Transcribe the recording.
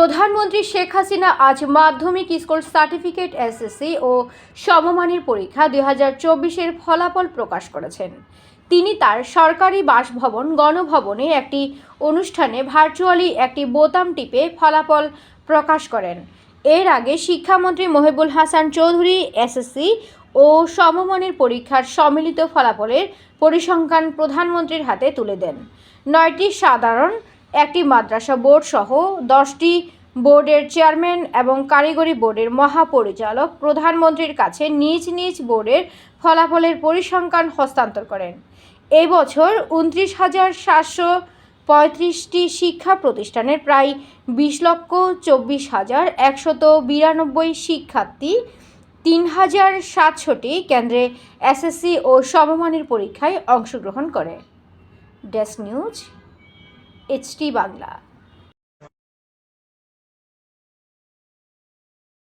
প্রধানমন্ত্রী শেখ হাসিনা আজ মাধ্যমিক স্কুল সার্টিফিকেট, এসএসসি ও সমমানের পরীক্ষা দুই হাজার চব্বিশের ফলাফল প্রকাশ করেছেন। তিনি তার সরকারি বাসভবন, গণভবনে একটি অনুষ্ঠানে ভার্চুয়ালি একটি বোতাম টিপে ফলাফল প্রকাশ করেন। এর আগে শিক্ষামন্ত্রী মহিবুল হাসান চৌধুরী, এসএসসি ও সমমানের পরীক্ষার সম্মিলিত ফলাফলের পরিসংখ্যান প্রধানমন্ত্রীর হাতে তুলে দেন। নয়টি সাধারণ একটি মাদ্রাসা বোর্ড সহ দশটি বোর্ডের চেয়ারম্যান এবং কারিগরি বোর্ডের মহাপরিচালক প্রধানমন্ত্রীর কাছে নিজ নিজ বোর্ডের ফলাফলের পরিসংখ্যান হস্তান্তর করেন। এই বছর উনত্রিশ হাজার সাতশো পঁয়ত্রিশটি শিক্ষা প্রতিষ্ঠানের প্রায় বিশ লক্ষ চব্বিশ হাজার একশত বিরানব্বই শিক্ষার্থী, তিন হাজার সাতশোটি কেন্দ্রে এসএসসি ও সমমানের পরীক্ষায় অংশগ্রহণ করে। Desk news HT Bangla.